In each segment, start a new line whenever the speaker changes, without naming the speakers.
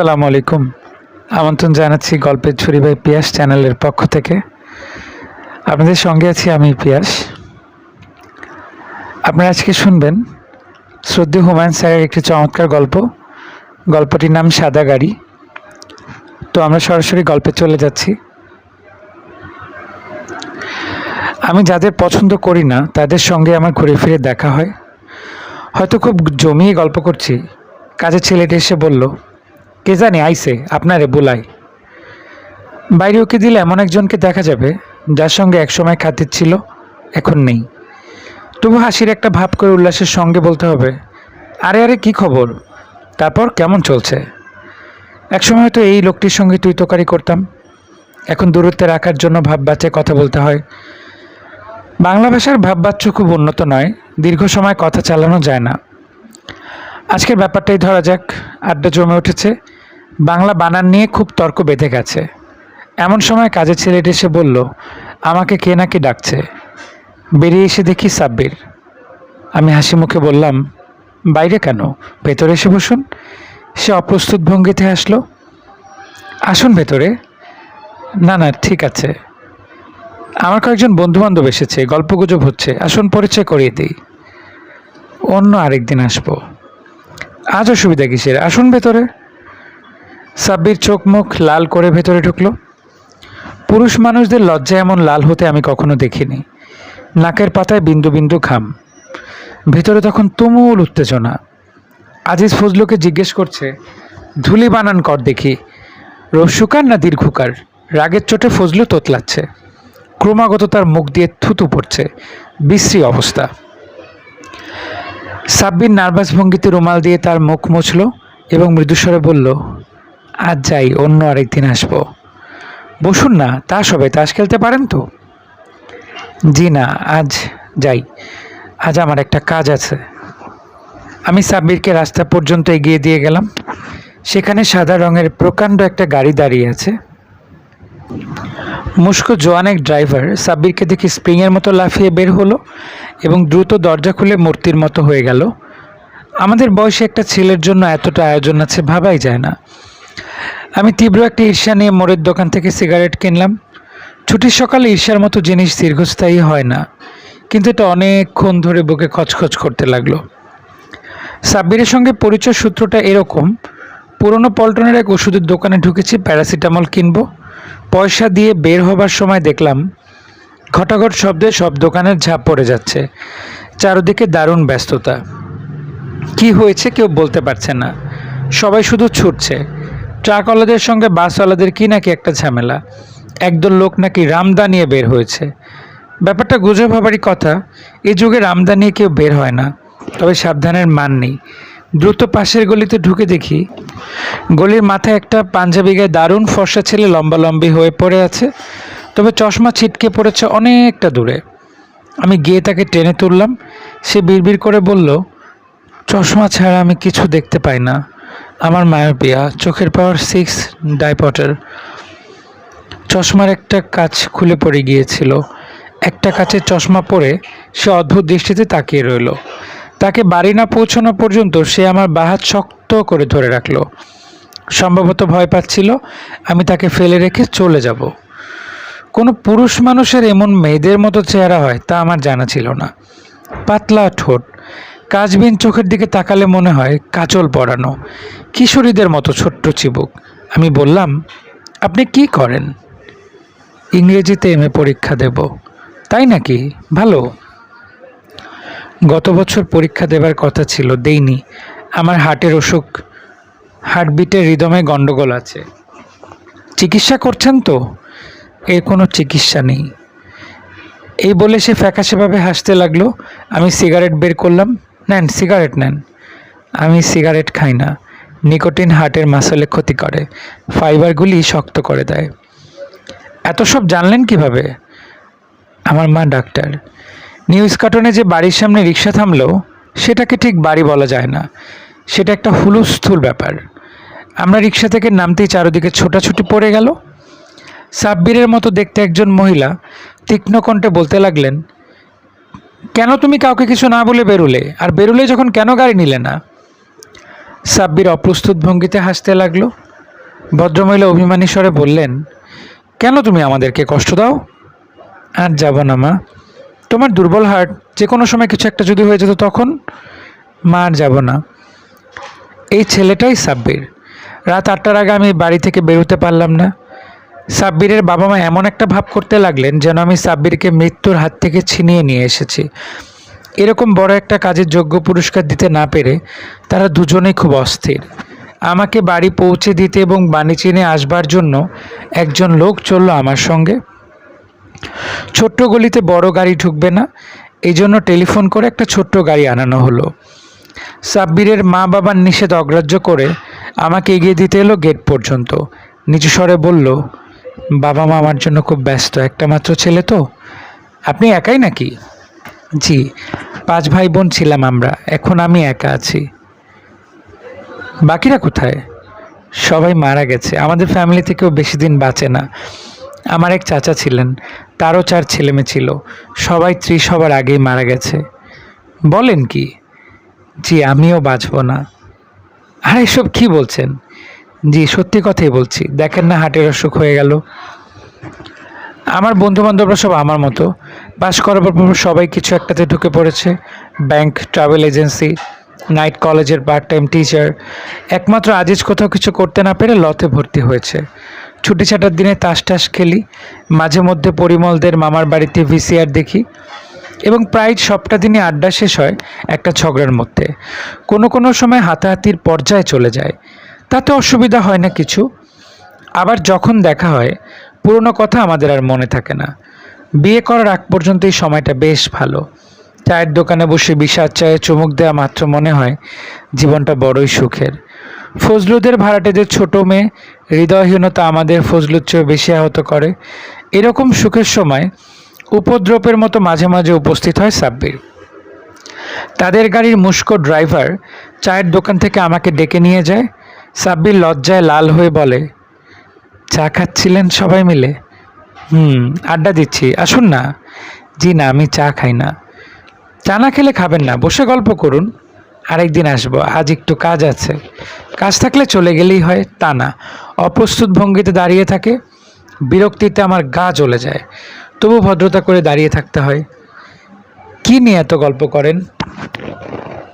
আসসালামু আলাইকুম। আমন্ত্রণ জানাচ্ছি গল্পের ছুরি বাই পিয়াস চ্যানেলের পক্ষ থেকে। আপনাদের সঙ্গে আছি আমি পিয়াস। আপনারা আজকে শুনবেন শ্রদ্ধে হুমায়ুন স্যারের একটি চমৎকার গল্প। গল্পটির নাম সাদা গাড়ি। তো আমরা সরাসরি গল্পে চলে যাচ্ছি। আমি যাদের পছন্দ করি না, তাদের সঙ্গে আমার ঘুরে ফিরে দেখা হয়। হয়তো খুব জমিয়ে গল্প করছি। কাজের ছেলেটি এসে বলল কে জানে আইসে আপনারে বোলাই। বাইরে ওকে দিলে এমন একজনকে দেখা যাবে, যার সঙ্গে একসময় খাতির ছিল, এখন নেই। তবু হাসির একটা ভাব করে উল্লাসের সঙ্গে বলতে হবে, আরে আরে, কি খবর? তারপর কেমন চলছে? একসময় হয়তো এই লোকটির সঙ্গে তুই তোকারি করতাম। এখন দূরত্বে রাখার জন্য ভাব বাচ্চায় কথা বলতে হয়। বাংলা ভাষার ভাববাচ্য খুব উন্নত নয়, দীর্ঘ সময় কথা চালানো যায় না। আজকের ব্যাপারটাই ধরা যাক আড্ডা জমে উঠেছে। বাংলা বানান নিয়ে খুব তর্ক বেঁধে গেছে। এমন সময় কাজের ছেলেটি এসে বলল, আমাকে কে নাকি ডাকছে? বেরিয়ে এসে দেখি সাব্বির। আমি হাসি মুখে বললাম, বাইরে কেন? ভেতরে এসে বসুন। সে অপ্রস্তুত ভঙ্গিতে আসলো আসুন ভেতরে। না না, ঠিক আছে। আমার কয়েকজন বন্ধু বান্ধব এসেছে, গল্পগুজব হচ্ছে, আসুন পরিচয় করিয়ে দিই। অন্য আরেকদিন আসব। আজ অসুবিধা কিসের? আসুন ভেতরে। সাব্বির চোখ মুখ লাল করে ভেতরে ঢুকলো। পুরুষ মানুষদের লজ্জায় এমন লাল হতে আমি কখনো দেখিনি। নাকের পাতায় বিন্দু বিন্দু ঘাম। ভেতরে তখন তুমুল উত্তেজনা। আজিজ ফজলুকে জিজ্ঞেস করছে, ধুলি বানান কর দেখি। রস্যুকার না দীর্ঘকার? রাগের চোটে ফজলু তোতলাচ্ছে। ক্রমাগত তার মুখ দিয়ে থুতু পড়ছে। বিশ্রী অবস্থা। সাব্বির নার্ভাস ভঙ্গিতে রুমাল দিয়ে তার মুখ মুছল এবং মৃদুস্বরে বলল, আজ যাই, অন্য আরেকদিন আসব। বসুন না তাস হবে তাস খেলতে পারেন তো? জি না, আজ যাই, আজ আমার একটা কাজ আছে। আমি সাব্বিরকে রাস্তা পর্যন্ত এগিয়ে দিয়ে গেলাম। সেখানে সাদা রঙের প্রকাণ্ড একটা গাড়ি দাঁড়িয়ে আছে। মুস্কো জোয়ান এক ড্রাইভার সাব্বিরকে দেখে স্প্রিংয়ের মতো লাফিয়ে বের হলো এবং দ্রুত দরজা খুলে মূর্তির মতো হয়ে গেল। আমাদের বয়সে একটা ছেলের জন্য এতটা আয়োজন আছে ভাবাই যায় না। আমি তীব্র একটা ঈর্ষা নিয়ে মোড়ের দোকান থেকে সিগারেট কিনলাম। ছুটির সকালে ঈর্ষার মতো জিনিস দীর্ঘস্থায়ী হয় না, কিন্তু এটা অনেকক্ষণ ধরে বুকে খচখচ করতে লাগল। সাব্বিরের সঙ্গে পরিচয় সূত্রটা এরকম, পুরনো পল্টনের এক ওষুধের দোকানে ঢুকেছি প্যারাসিটামল কিনবো। পয়সা দিয়ে বের হবার সময় দেখলাম ঘটাঘট শব্দে সব দোকানের ঝাঁপ পড়ে যাচ্ছে। চারদিকে দারুণ ব্যস্ততা। কি হয়েছে কেউ বলতে পারছে না। সবাই শুধু ছুটছে। ট্রাকওয়ালাদের সঙ্গে বাসওয়ালাদের কি নাকি একটা ঝামেলা। একদল লোক নাকি রামদা নিয়ে বের হয়েছে। ব্যাপারটা গুজব হবারই কথা। এ যুগে রামদা নিয়ে কেউ বের হয় না। তবে সাবধানের মান নেই। দ্রুত পাশের গলিতে ঢুকে দেখি, গলির মাথায় একটা পাঞ্জাবি গায়ে দারুণ ফর্সা ছেলে লম্বা লম্বি হয়ে পড়ে আছে, তবে চশমা ছিটকে পড়েছে অনেকটা দূরে। আমি গিয়ে তাকে টেনে তুললাম, সে বিড়বিড় করে বলল, চশমা ছাড়া আমি কিছু দেখতে পাই না। আমার মায়ের মায়োপিয়া, চোখের পাওয়ার সিক্স ডাইপটার। চশমার একটা কাজ খুলে পড়ে গিয়েছিল। একটা কাছে চশমা পরে সে অদ্ভুত দৃষ্টিতে তাকিয়ে রইল। তাকে বাড়ি না পৌঁছানো পর্যন্ত সে আমার বাহাত শক্ত করে ধরে রাখল। সম্ভবত ভয় পাচ্ছিল, আমি তাকে ফেলে রেখে চলে যাব। কোনো পুরুষ মানুষের এমন মেয়েদের মতো চেহারা হয় তা আমার জানা ছিল না। পাতলা ঠোঁট কাজবিন চোখের দিকে তাকালে মনে হয় কাজল পরানো, কিশোরীদের মতো ছোট্ট চিবুক। আমি বললাম, আপনি কি করেন? ইংরেজিতে এম পরীক্ষা দেব। তাই নাকি? ভালো। গত বছর পরীক্ষা দেবার কথা ছিল, দেইনি। আমার হার্টের অসুখ, হার্টবিটের হৃদমে গণ্ডগোল আছে। চিকিৎসা করছেন তো? এর কোনো চিকিৎসা নেই। এই বলে সে ফ্যাকাশেভাবে হাসতে লাগল। আমি সিগারেট বের করলাম। নেন, সিগারেট নেন। আমি সিগারেট খাই না। নিকোটিন হার্টের মাসলে ক্ষতি করে। ফাইবারগুলি শক্ত করে দেয়। এত সব জানলেন কীভাবে? আমার মা ডাক্তার। নিউজ কার্টনে যে বাড়ির সামনে রিক্সা থামলো, সেটাকে ঠিক বাড়ি বলা যায় না। সেটা একটা হুলুস্থুল ব্যাপার। আমরা রিক্সা থেকে নামতেই চারদিকে ছোটাছুটি পড়ে গেল। সাব্বিরের মতো দেখতে একজন মহিলা তীক্ষ্ণ কণ্ঠে বলতে লাগলেন, কেন তুমি কাউকে কিছু না বলে বেরুলে? আর বেরুলে যখন কেন গাড়ি নিলে না? সাব্বির অপ্রস্তুত ভঙ্গিতে হাসতে লাগল। ভদ্রমহিলা অভিমানী স্বরে বললেন, কেন তুমি আমাদেরকে কষ্ট দাও? আর যাব না মা। তোমার দুর্বল হার্ট যে কোনো সময় কিছু একটা যদি হয়ে যেত তখন মার যাব না। এই ছেলেটাই সাব্বির। রাত আটটার আগে আমি বাড়ি থেকে বেরোতে পারলাম না। সাব্বিরের বাবা মা এমন একটা ভাব করতে লাগলেন যেন আমি সাব্বিরকে মৃত্যুর হাত থেকে ছিনিয়ে নিয়ে এসেছি। এরকম বড় একটা কাজের যোগ্য পুরস্কার দিতে না পেরে তারা দুজনেই খুব অস্থির। আমাকে বাড়ি পৌঁছে দিতে এবং বাণী চিনে আসবার জন্য একজন লোক চলল আমার সঙ্গে। ছোট্ট গলিতে বড় গাড়ি ঢুকবে না। এই জন্য টেলিফোন করে একটা ছোট্ট গাড়ি আনানো হলো। সাব্বিরের মা বাবার নিষেধ অগ্রাহ্য করে আমাকে এগিয়ে দিতে এলো গেট পর্যন্ত। নিচু স্বরে বলল, বাবা মা আমার জন্য খুব ব্যস্ত, একটা মাত্র ছেলে তো। আপনি একাই নাকি? জি, পাঁচ ভাই বোন ছিলাম আমরা, এখন আমি একা আছি। বাকিরা কোথায়? সবাই মারা গেছে, আমাদের ফ্যামিলি থেকেও বেশি দিন বাঁচে না। আমার এক চাচা ছিলেন, তারও চার ছেলেমেয়ে ছিল, সবাই ত্রিশ হবার আগেই মারা গেছে। বলেন কি? জি, আমিও বাঁচব না। আর এসব কি বলছেন? জি, সত্যি কথাই বলছি, দেখেন না হার্টের অসুখ হয়ে গেল। আমার বন্ধু বান্ধবরা সব আমার মতো, বাস করার পর সবাই কিছু একটাতে ঢুকে পড়েছে, ব্যাংক, ট্রাভেল এজেন্সি, নাইট কলেজের পার্ট টাইম টিচার একমাত্র আজিজ কোথাও কিছু করতে না পেরে লতে ভর্তি হয়েছে। ছুটি ছাটার দিনে তাস টাস খেলি। মাঝে মধ্যে পরিমলদের মামার বাড়িতে ভিসিআর দেখি। এবং প্রায় সবটা দিনই আড্ডা শেষ হয় একটা ঝগড়ার মধ্যে। কোনো কোনো সময় হাতাহাতির পর্যায়ে চলে যায়। তাতে অসুবিধা হয় না কিছু। আবার যখন দেখা হয়, পুরনো কথা আমাদের আর মনে থাকে না। বিয়ে করার আগ পর্যন্ত এই সময়টা বেশ ভালো। চায়ের দোকানে বসে বিষাদ চায়ে চুমুক দেওয়া মাত্র মনে হয়, জীবনটা বড়ই সুখের। ফজলুদের ভাড়াটেদের ছোট মেয়ে, হৃদয়হীনতা আমাদের ফজলুর চেয়ে বেশি আহত করে। এরকম সুখের সময় উপদ্রবের মতো মাঝে মাঝে উপস্থিত হয় সাব্বির। তাদের গাড়ির মুস্কো ড্রাইভার চায়ের দোকান থেকে আমাকে ডেকে নিয়ে যায়। সাব্বির লজ্জায় লাল হয়ে বলে, চা খাচ্ছিলেন সবাই মিলে? হুম, আড্ডা দিচ্ছি। আসুন না। জি না, আমি চা খাই না। চা না খেলে খাবেন না। বসে গল্প করুন। আরেকদিন আসব, আজ একটু কাজ আছে। কাজ থাকলে চলে গেলেই হয়, তা না। অপ্রস্তুত ভঙ্গিতে দাঁড়িয়ে থাকে, বিরক্তিতে আমার গা চলে যায়। তবু ভদ্রতা করে দাঁড়িয়ে থাকতে হয়। কি নিয়ে এত গল্প করেন?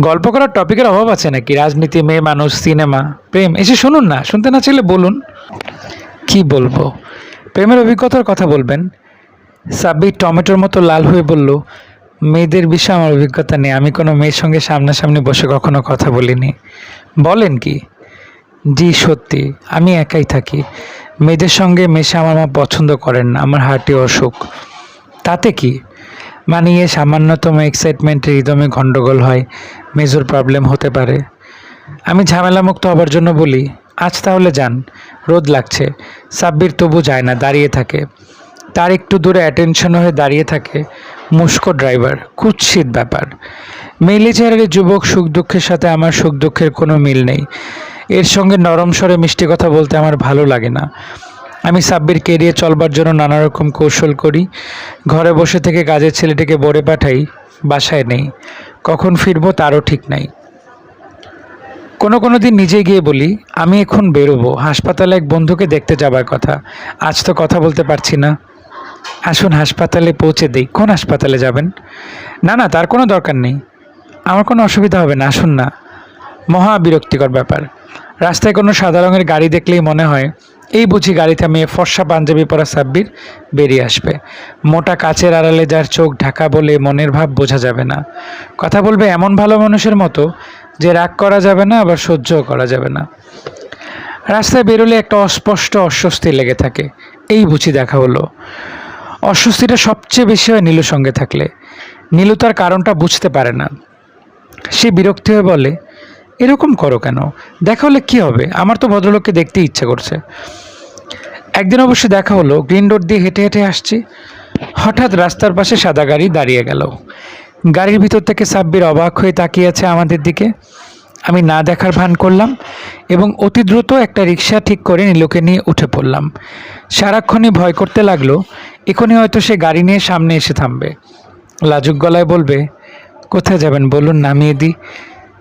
গল্প করার টপিকের অভাব আছে নাকি? রাজনীতি, মেয়ে মানুষ, সিনেমা, প্রেম এসে শুনুন না, শুনতে না চাইলে বলুন। কি বলব? প্রেমের অভিজ্ঞতার কথা বলবেন। সাব্বির টমেটোর মতো লাল হয়ে বলল মেয়েদের বিষয়ে আমার অভিজ্ঞতা নেই। আমি কোনো মেয়ের সঙ্গে সামনাসামনি বসে কখনো কথা বলিনি। বলেন কি? জি, সত্যি। আমি একাই থাকি। মেয়েদের সঙ্গে মেশে আমার মা পছন্দ করেন না। আমার হার্টে অসুখ। তাতে কি? মানে এ সামান্যতম এক্সাইটমেন্টে হৃদমে গণ্ডগোল হয়। মেজর প্রবলেম হতে পারে। আমি ঝামেলামুক্ত হবার জন্য বলি, আজ তাহলে যান। রোদ লাগছে। সাব্বির তবু যায় না, দাঁড়িয়ে থাকে। তার একটু দূরে অ্যাটেনশন হয়ে দাঁড়িয়ে থাকে মুস্কো ড্রাইভার কুৎসিত ব্যাপার। মেইলি চেহারার যুবক সুখ দুঃখের সাথে আমার সুখ দুঃখের কোনো মিল নেই। এর সঙ্গে নরম স্বরে মিষ্টি কথা বলতে আমার ভালো লাগে না। আমি সাব্বির এড়িয়ে চলবার জন্য নানা রকম কৌশল করি। ঘরে বসে থেকে কাজের ছেলেটিকে বড়ে পাঠাই, বাসায় নেই। কখন ফিরবো তারও ঠিক নাই। কোনো কোনো দিন নিজে গিয়ে বলি, আমি এখন বেরোবো, হাসপাতালে এক বন্ধুকে দেখতে যাবার কথা। আজ তো কথা বলতে পারছি না। আসুন হাসপাতালে পৌঁছে দিই। কোন হাসপাতালে যাবেন? না না, তার কোনো দরকার নেই। আমার কোনো অসুবিধা হবে না, আসুন না। মহা বিরক্তিকর ব্যাপার। রাস্তায় কোনো সাদা রঙের গাড়ি দেখলেই মনে হয়, এই বুঝি গাড়ি থামিয়ে ফর্সা পাঞ্জাবি পরা সাব্বির বেরিয়ে আসবে। মোটা কাচের আড়ালে যার চোখ ঢাকা বলে মনের ভাব বোঝা যাবে না। কথা বলবে এমন ভালো মানুষের মতো যে রাগ করা যাবে না, আবার সহ্যও করা যাবে না। রাস্তায় বেরোলে একটা অস্পষ্ট অস্বস্তি লেগে থাকে। এই বুঝি দেখা হলো। অস্বস্তিটা সবচেয়ে বেশি হয় নীলুর সঙ্গে থাকলে। নীলু তার কারণটা বুঝতে পারে না। সে বিরক্তি হয়ে বলে, এরকম করো কেন? দেখা হলে কী হবে? আমার তো ভদ্রলোককে দেখতে ইচ্ছে করছে। একদিন অবশ্য দেখা হলো, গ্রিন রোড দিয়ে হেঁটে হেঁটে আসছি। হঠাৎ রাস্তার পাশে সাদা গাড়ি দাঁড়িয়ে গেল। গাড়ির ভিতর থেকে সাব্বির অবাক হয়ে তাকিয়ে আছে আমাদের দিকে। আমি না দেখার ভান করলাম এবং অতি দ্রুত একটা রিক্সা ঠিক করে নীলুকে নিয়ে উঠে পড়লাম। সারাক্ষণই ভয় করতে লাগল, এখনই হয়তো সে গাড়ি নিয়ে সামনে এসে থামবে। লাজুক গলায় বলবে, কোথায় যাবেন বলুন নামিয়ে দিই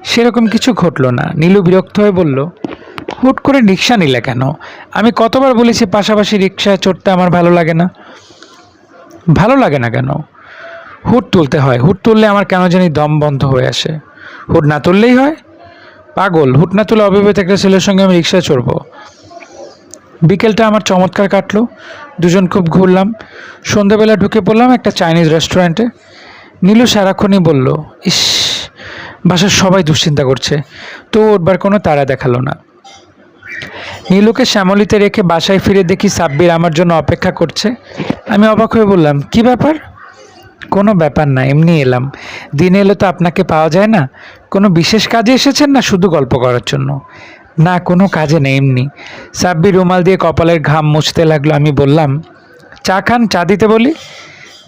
সেরকম কিছু ঘটলো না। নীলু বিরক্ত হয়ে বলল, হুট করে রিক্সা নিলে কেন? আমি কতবার বলেছি পাশাপাশি রিক্সায় চড়তে আমার ভালো লাগে না? ভালো লাগে না কেন? হুট তুলতে হয়। হুট তুললে আমার কেন জানি দম বন্ধ হয়ে আসে। হুট না তুললেই হয় পাগল, হুট না তুলে অবিবাহিত একটা ছেলের সঙ্গে আমি রিক্সায় চড়বো। বিকেলটা আমার চমৎকার কাটলো। দুজন খুব ঘুরলাম। সন্ধ্যাবেলা ঢুকে পড়লাম একটা চাইনিজ রেস্টুরেন্টে নীলু সারাক্ষণই বলল, ইস, বাসার সবাই দুশ্চিন্তা করছে। তো উঠবার কোনো তারা দেখাল না। নীলুকে শ্যামলিতে রেখে বাসায় ফিরে দেখি সাব্বির আমার জন্য অপেক্ষা করছে। আমি অবাক হয়ে বললাম, কি ব্যাপার? কোনো ব্যাপার না, এমনি এলাম। দিন এলে তো আপনাকে পাওয়া যায় না। কোনো বিশেষ কাজে এসেছেন না শুধু গল্প করার জন্য? না, কোনো কাজে নেই এমনি। সাব্বির রুমাল দিয়ে কপালের ঘাম মুছতে লাগল, আমি বললাম, চা খান, চা দিতে বলি?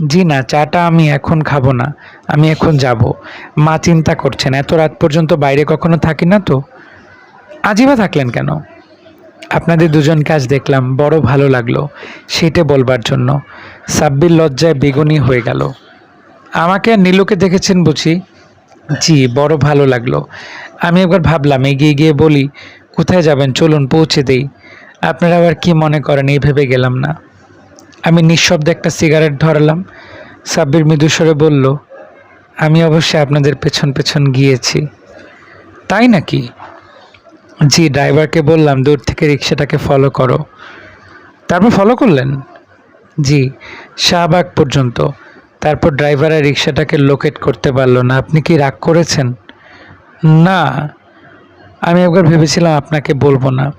জি না, চাটা আমি এখন খাব না, আমি এখন যাব। মা চিন্তা করছেন, এত রাত পর্যন্ত বাইরে কখনো থাকি না তো? আজীবা থাকলেন কেন? আপনাদের দুজন কাজ দেখলাম, বড় ভালো লাগল, সেটা বলবার জন্য। সাব্বির লজ্জায় বেগুনি হয়ে গেল। আমাকে আর নীলুকে দেখেছেন বুঝি? জি, বড় ভালো লাগল। আমি একবার ভাবলাম, এগিয়ে গিয়ে বলি, কোথায় যাবেন? চলুন, পৌঁছে দেই। আপনারা আবার কি মনে করেন? এই ভেবে গেলাম না। আমি নিঃশব্দে একটা সিগারেট ধরালাম। সাব্বির মৃদুস্বরে বলল, আমি অবশ্যই আপনাদের পেছন পেছন গিয়েছি। তাই নাকি? জি, ড্রাইভারকে বললাম, দূর থেকে রিক্সাটাকে ফলো করো। তারপর ফলো করলেন? জি, শাহবাগ পর্যন্ত। তারপর ড্রাইভার আর রিক্সাটাকে লোকেট করতে পারল না। আপনি কি রাগ করেছেন? না, আমি একবার ভেবেছিলাম আপনাকে বলব না।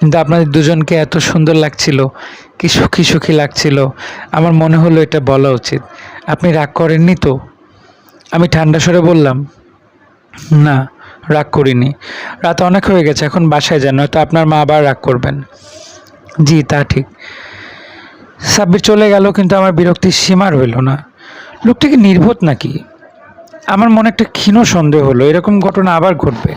কিন্তু আপনাদের দুজনকে এত সুন্দর লাগছিল, কি সুখী সুখী লাগছিল। আমার মনে হলো এটা বলা উচিত। আপনি রাগ করেননি তো? আমি ঠান্ডা সরে বললাম, না, রাগ করিনি। রাত অনেক হয়ে গেছে, এখন বাসায় যান, নয়তো আপনার মা আবার রাগ করবেন। জি, তা ঠিক। সাব্বির চলে গেল, কিন্তু আমার বিরক্তির সীমা রইল না। লোকটা কি নির্বোধ নাকি? আমার মনে একটা ক্ষীণ সন্দেহ হলো, এরকম ঘটনা আবার ঘটবে।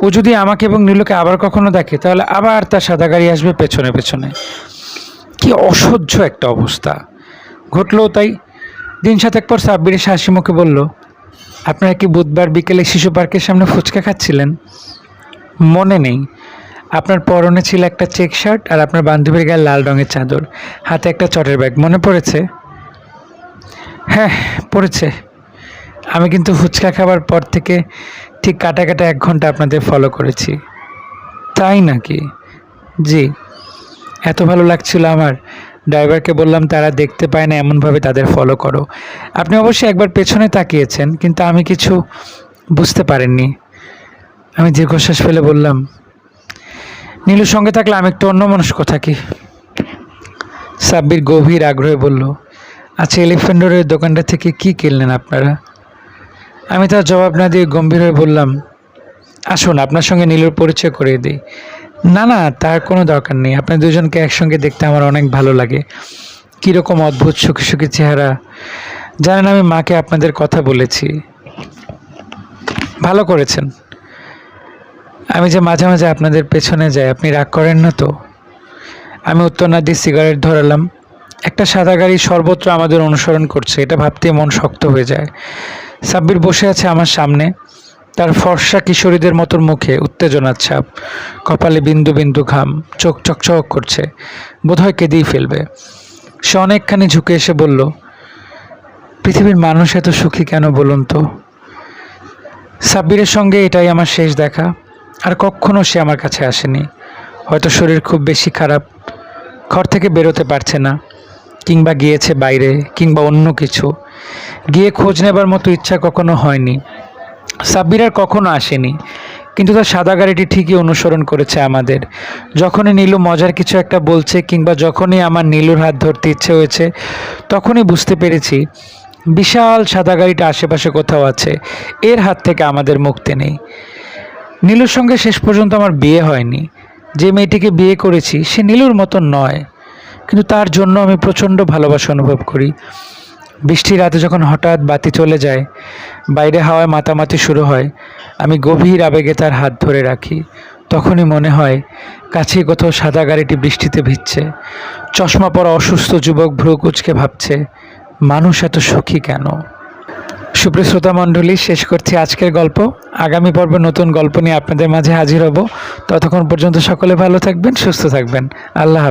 ও যদি আমাকে এবং নীলুকে আবার কখনো দেখে, তাহলে আবার তার সাদা গাড়ি আসবে পেছনে পেছনে। কি অসহ্য একটা অবস্থা। ঘটলো তাই দিন সাতেক পর সাব্বির হাসি মুখে বলল, আপনারা কি বুধবার বিকেলে শিশু পার্কের সামনে ফুচকা খাচ্ছিলেন? মনে নেই। আপনার পরনে ছিল একটা চেক শার্ট আর আপনার বান্ধবীর গায়ে লাল রঙের চাদর। হাতে একটা চটের ব্যাগ। মনে পড়েছে? হ্যাঁ পড়েছে। আমি কিন্তু ফুচকা খাবার পর থেকে ঠিক কাটা কাটা এক ঘণ্টা আপনাদের ফলো করেছি। তাই নাকি? জি। এত ভালো লাগছিল আমার। ড্রাইভারকে বললাম, তারা দেখতে পায় না, এমনভাবে তাদের ফলো করো। আপনি অবশ্যই একবার পেছনে তাকিয়েছেন, কিন্তু আমি কিছু বুঝতে পারেননি আমি দীর্ঘশ্বাস ফেলে বললাম নীলুর সঙ্গে থাকলে আমি একটু অন্য অন্যমনস্ক থাকি। সাব্বির গভীর আগ্রহে বলল আচ্ছা এলিফেন্ডরের দোকানটা থেকে কি কিনলেন আপনারা? আমি তার জবাব না দিয়ে গম্ভীর হয়ে বললাম, আসুন, আপনার সঙ্গে নীলুর পরিচয় করিয়ে দিই। না না, তার কোনো দরকার নেই। আপনার দুজনকে একসঙ্গে দেখতে আমার অনেক ভালো লাগে। কীরকম অদ্ভুত, সুখী সুখী চেহারা। জানেন, আমি মাকে আপনাদের কথা বলেছি। ভালো করেছেন। আমি যে মাঝে মাঝে আপনাদের পেছনে যাই, আপনি রাগ করেন না তো? আমি উত্তর না দিয়ে সিগারেট ধরালাম। একটা সাদা গাড়ি সর্বত্র আমাদের অনুসরণ করছে, এটা ভাবতে মন শক্ত হয়ে যায়। সাব্বির বসে আছে আমার সামনে, তার ফর্সা কিশোরীদের মতোর মুখে উত্তেজনার ছাপ, কপালে বিন্দু বিন্দু ঘাম, চোখ চকচক করছে, বোধহয় কেঁদেই ফেলবে। সে অনেকখানি ঝুঁকে এসে বলল, পৃথিবীর মানুষ এত সুখী কেন বলুন তো? সাব্বিরের সঙ্গে এটাই আমার শেষ দেখা। আর কখনো সে আমার কাছে আসেনি। হয়তো শরীর খুব বেশি খারাপ, ঘর থেকে বেরোতে পারছে না, কিংবা গিয়েছে বাইরে, কিংবা অন্য কিছু। গিয়ে খোঁজ নেবার মতো ইচ্ছা কখনো হয়নি। সাব্বির আর কখনো আসেনি, কিন্তু তার সাদা গাড়িটি ঠিকই অনুসরণ করেছে আমাদের। যখনই নীলু মজার কিছু একটা বলছে, কিংবা যখনই আমার নীলুর হাত ধরতে ইচ্ছে হয়েছে, তখনই বুঝতে পেরেছি, বিশাল সাদা গাড়িটা আশেপাশে কোথাও আছে। এর হাত থেকে আমাদের মুক্তি নেই। নীলুর সঙ্গে শেষ পর্যন্ত আমার বিয়ে হয়নি। যে মেয়েটিকে বিয়ে করেছি, সে নীলুর মতো নয়। কিন্তু তার জন্য আমি প্রচণ্ড ভালোবাসা অনুভব করি। বৃষ্টি রাতে যখন হঠাৎ বাতি চলে যায়, বাইরে হাওয়ায় মাতামাতি শুরু হয়, আমি গভীর আবেগে তার হাত ধরে রাখি। তখনই মনে হয়, কাছে কোথাও সাদা গাড়িটি বৃষ্টিতে ভিজছে। চশমা পরা অসুস্থ যুবক ভ্রু কুচকে ভাবছে, মানুষ এত সুখী কেন? সুপ্রিয় শ্রোতা মণ্ডলী, শেষ করছি আজকের গল্প। আগামী পর্বে নতুন গল্প নিয়ে আপনাদের মাঝে হাজির হব। ততক্ষণ পর্যন্ত সকলে ভালো থাকবেন, সুস্থ থাকবেন। আল্লাহ